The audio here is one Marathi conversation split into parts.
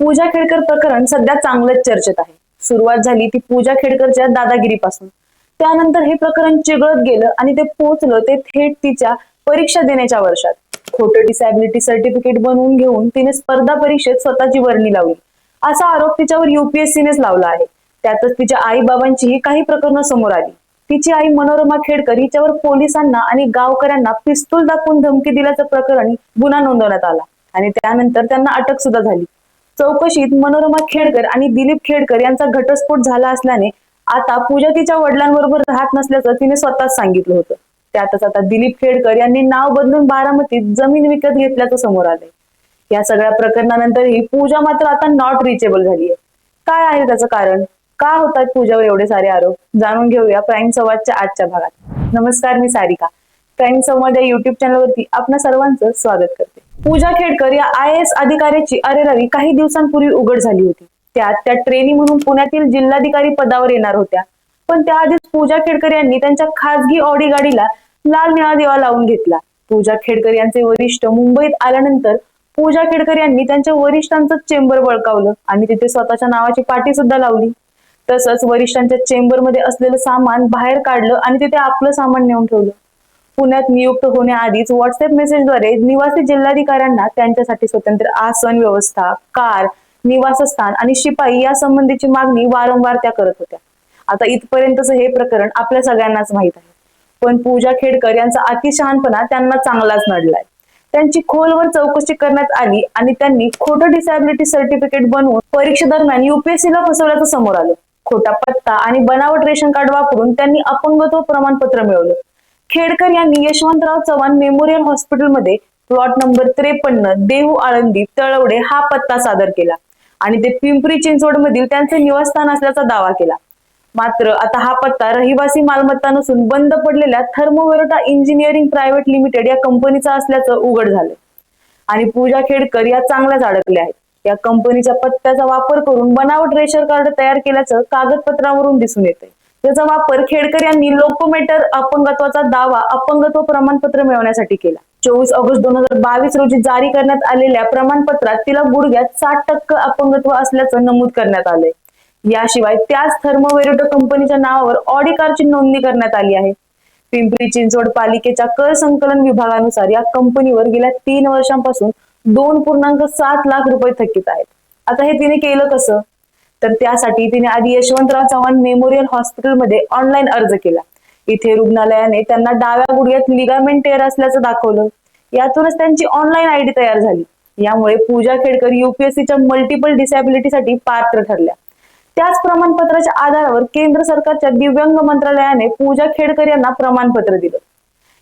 पूजा खेडकर प्रकरण सध्या चांगलंच चर्चेत आहे. सुरुवात झाली ती पूजा खेडकरच्या दादागिरीपासून. त्यानंतर हे प्रकरण चिघळत गेलं आणि ते पोहोचलं ते थेट तिच्या परीक्षा देण्याच्या वर्षात. खोटं डिसॅबिलिटी सर्टिफिकेट बनवून घेऊन तिने स्पर्धा परीक्षेत स्वतःची वर्णी लावली. असा आरोप तिच्यावर युपीएससीनेच लावला आहे. त्यातच तिच्या आई बाबांचीही काही प्रकरणं समोर आली. तिची आई मनोरमा खेडकर हिच्यावर पोलिसांना आणि गावकऱ्यांना पिस्तूल दाखवून धमकी दिल्याचं प्रकरण गुन्हा नोंदवण्यात आला. आणि त्यानंतर त्यांना अटक सुद्धा झाली. चौकशीत मनोरमा खेडकर आणि दिलीप खेडकर यांचा घटस्फोट झाला असल्याने आता पूजा तिच्या वडिलांबरोबर राहत नसल्याचं तिने स्वतःच सांगितलं होतं. त्यातच आता दिलीप खेडकर यांनी नाव बदलून बारामतीत जमीन विकत घेतल्याचं समोर आलंय. या सगळ्या प्रकरणानंतरही पूजा मात्र आता नॉट रिचेबल झाली आहे काय आहे त्याचं कारण? का होतात पूजावर एवढे सारे आरोप? जाणून घेऊया प्राईम संवादच्या आजच्या भागात. नमस्कार मी सारिका. टाइम संवाद या युट्यूब चॅनलवरती आपल्या सर्वांचं स्वागत करते. पूजा खेडकर या आय एस अधिकाऱ्याची अरेरावी काही दिवसांपूर्वी उघड झाली होती. त्यात त्या ट्रेनी म्हणून पुण्यातील जिल्हाधिकारी पदावर येणार होत्या. पण त्याआधीच पूजा खेडकर यांनी त्यांच्या खासगी ऑडी गाडीला लाल निळा दिवा लावून घेतला. पूजा खेडकर यांचे वरिष्ठ मुंबईत आल्यानंतर पूजा खेडकर यांनी त्यांच्या वरिष्ठांचं चेंबर बळकावलं आणि तिथे स्वतःच्या नावाची पाठी सुद्धा लावली. तसंच वरिष्ठांच्या चेंबरमध्ये असलेलं सामान बाहेर काढलं आणि तिथे आपलं सामान नेऊन ठेवलं. पुण्यात नियुक्त होण्याआधीच व्हॉट्सअप मेसेजद्वारे निवासी जिल्हाधिकाऱ्यांना त्यांच्यासाठी स्वतंत्र आसन व्यवस्था कार निवासस्थान आणि शिपाई या संबंधीची मागणी वारंवार त्या करत होत्या. आता इथपर्यंतच हे प्रकरण आपल्या सगळ्यांनाच माहीत आहे. पण पूजा खेडकर यांचा अतिशहानपणा त्यांना चांगलाच नडलाय. त्यांची खोलवर चौकशी करण्यात आली आणि त्यांनी खोटं डिसॅबिलिटी सर्टिफिकेट बनवून परीक्षे दरम्यान युपीएससीला फसवल्याचं समोर आलं. खोटा पत्ता आणि बनावट रेशन कार्ड वापरून त्यांनी अपंगत्व प्रमाणपत्र मिळवलं. खेडकर यांनी यशवंतराव चव्हाण मेमोरियल हॉस्पिटलमध्ये प्लॉट नंबर त्रेपन्न देहू आळंदी तळवडे हा पत्ता सादर केला. आणि ते पिंपरी चिंचवड मधील त्यांचे निवासस्थान असल्याचा दावा केला. मात्र आता हा पत्ता रहिवासी मालमत्ता नसून बंद पडलेल्या थर्मोवेरोटा इंजिनिअरिंग प्रायव्हेट लिमिटेड या कंपनीचा असल्याचं उघड झालं आणि पूजा खेडकर या चांगल्याच अडकल्या आहेत. या कंपनीच्या पत्त्याचा वापर करून बनावट रेशन कार्ड तयार केल्याचं कागदपत्रावरून दिसून येतंय. त्याचा वापर खेडकर यांनी लोकोमेटर अपंगत्वाचा दावा अपंगत्व प्रमाणपत्र मिळवण्यासाठी केला. चोवीस ऑगस्ट दोन हजार बावीस रोजी जारी करण्यात आलेल्या प्रमाणपत्रात तिला गुडघ्यात साठ टक्के अपंगत्व असल्याचं नमूद करण्यात आलंय. याशिवाय त्याच थर्मोवेरोटो कंपनीच्या नावावर ऑडी कारची नोंदणी करण्यात आली आहे. पिंपरी चिंचवड पालिकेच्या कर संकलन विभागानुसार या कंपनीवर गेल्या तीन वर्षांपासून दोन पूर्णांक सात लाख रुपये थकीत आहेत. आता हे तिने केलं कसं? तर त्यासाठी तिने आधी यशवंतराव चव्हाण मेमोरियल हॉस्पिटलमध्ये ऑनलाईन अर्ज केला. इथे रुग्णालयाने त्यांना डाव्या गुडघ्यात लिगामेंट टेअर असल्याचं दाखवलं. यातूनच त्यांची ऑनलाईन आयडी तयार झाली. यामुळे पूजा खेडकर युपीएससीच्या मल्टिपल डिसॅबिलिटीसाठी पात्र ठरल्या. त्याच प्रमाणपत्राच्या आधारावर केंद्र सरकारच्या दिव्यांग मंत्रालयाने पूजा खेडकर यांना प्रमाणपत्र दिलं.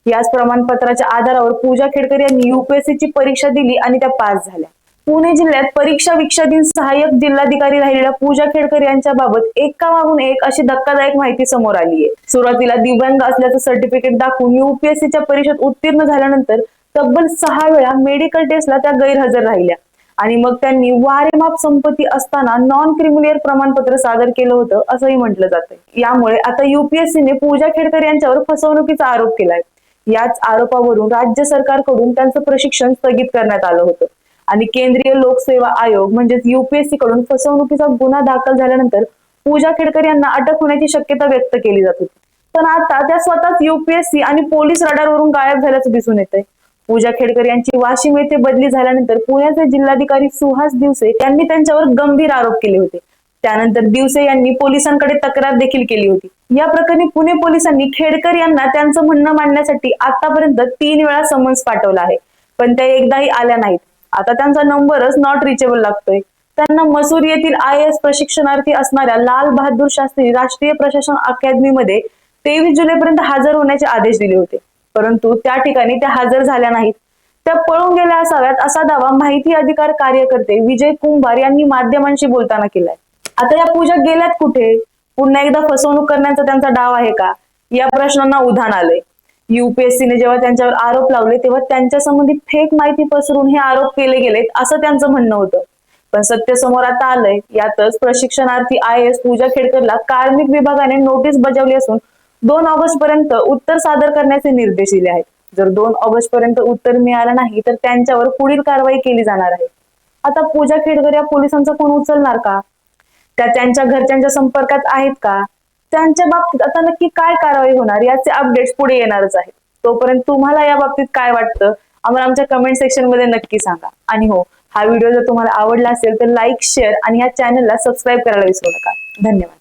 याच प्रमाणपत्राच्या आधारावर पूजा खेडकर यांनी युपीएससीची ची परीक्षा दिली आणि त्या पास झाल्या. पुणे जिल्ह्यात परीक्षा विक्षाधीन सहाय्यक जिल्हाधिकारी राहिलेल्या पूजा खेडकर यांच्या बाबत एका मागून एक अशी धक्कादायक माहिती समोर आली आहे. सुरुवातीला दिव्यांग असल्याचं सर्टिफिकेट दाखवून युपीएससीच्या परीक्षेत उत्तीर्ण झाल्यानंतर तब्बल सहा वेळा मेडिकल टेस्टला त्या गैरहजर राहिल्या. आणि मग त्यांनी वारेमाप संपत्ती असताना नॉन क्रिमिलियर प्रमाणपत्र सादर केलं होतं असंही म्हटलं जातंय. यामुळे आता युपीएससीने पूजा खेडकर यांच्यावर फसवणुकीचा आरोप केलाय. याच आरोपावरून राज्य सरकारकडून त्यांचं प्रशिक्षण स्थगित करण्यात आलं होतं. आणि केंद्रीय लोकसेवा आयोग म्हणजेच युपीएससी कडून फसवणुकीचा गुन्हा दाखल झाल्यानंतर पूजा खेडकर यांना अटक होण्याची शक्यता व्यक्त केली जात होती. पण आता त्या स्वतःच युपीएससी आणि पोलीस रडारवरून गायब झाल्याचं दिसून येतंय. पूजा खेडकर यांची वाशिम येथे बदली झाल्यानंतर पुण्याचे जिल्हाधिकारी सुहास दिवसे यांनी त्यांच्यावर गंभीर आरोप केले होते. त्यानंतर दिवसे यांनी पोलिसांकडे तक्रार देखील केली होती. या प्रकरणी पुणे पोलिसांनी खेडकर यांना त्यांचं म्हणणं मांडण्यासाठी आतापर्यंत तीन वेळा समन्स पाठवला आहे. पण त्या एकदाही आल्या नाहीत. आता त्यांचा नंबरच नॉट रिचेबल लागतोय. त्यांना मसूर येथील आय एस प्रशिक्षणार्थी असणाऱ्या लाल बहादूर शास्त्री राष्ट्रीय प्रशासन अकॅदमीमध्ये तेवीस जुलैपर्यंत हजर होण्याचे आदेश दिले होते. परंतु त्या ठिकाणी त्या हजर झाल्या नाहीत. त्या पळून गेल्या असाव्यात असा दावा माहिती अधिकार कार्यकर्ते विजय कुंभार यांनी माध्यमांशी बोलताना केलाय. आता या पूजा गेल्यात कुठे? पुन्हा एकदा फसवणूक करण्याचा त्यांचा डाव आहे का? या प्रश्नांना उधाण आलंय. युपीएससीने जेव्हा त्यांच्यावर आरोप लावले तेव्हा त्यांच्या संबंधी फेक माहिती पसरून हे आरोप केले गेलेत असं त्यांचं म्हणणं होतं. पण सत्य समोर आता आलंय यातच प्रशिक्षणार्थी आय एस पूजा खेडकरला कार्मिक विभागाने नोटीस बजावली असून दोन ऑगस्ट पर्यंत उत्तर सादर करण्याचे निर्देश दिले आहेत. जर दोन ऑगस्ट पर्यंत उत्तर मिळालं नाही तर त्यांच्यावर पुढील कारवाई केली जाणार आहे. आता पूजा खेडकर या पोलिसांचा फोन उचलणार का? त्या त्यांच्या घरच्यांच्या संपर्कात आहेत का? त्यांच्या बाबतीत आता नक्की काय कारवाई होणार याचे अपडेट्स पुढे येणारच आहेत. तोपर्यंत तुम्हाला या बाबतीत काय वाटतं आम्हाला आमच्या कमेंट सेक्शनमध्ये नक्की सांगा. आणि हो हा व्हिडिओ जर तुम्हाला आवडला असेल तर लाईक शेअर आणि या चॅनलला सबस्क्राईब करायला विसरू नका. धन्यवाद.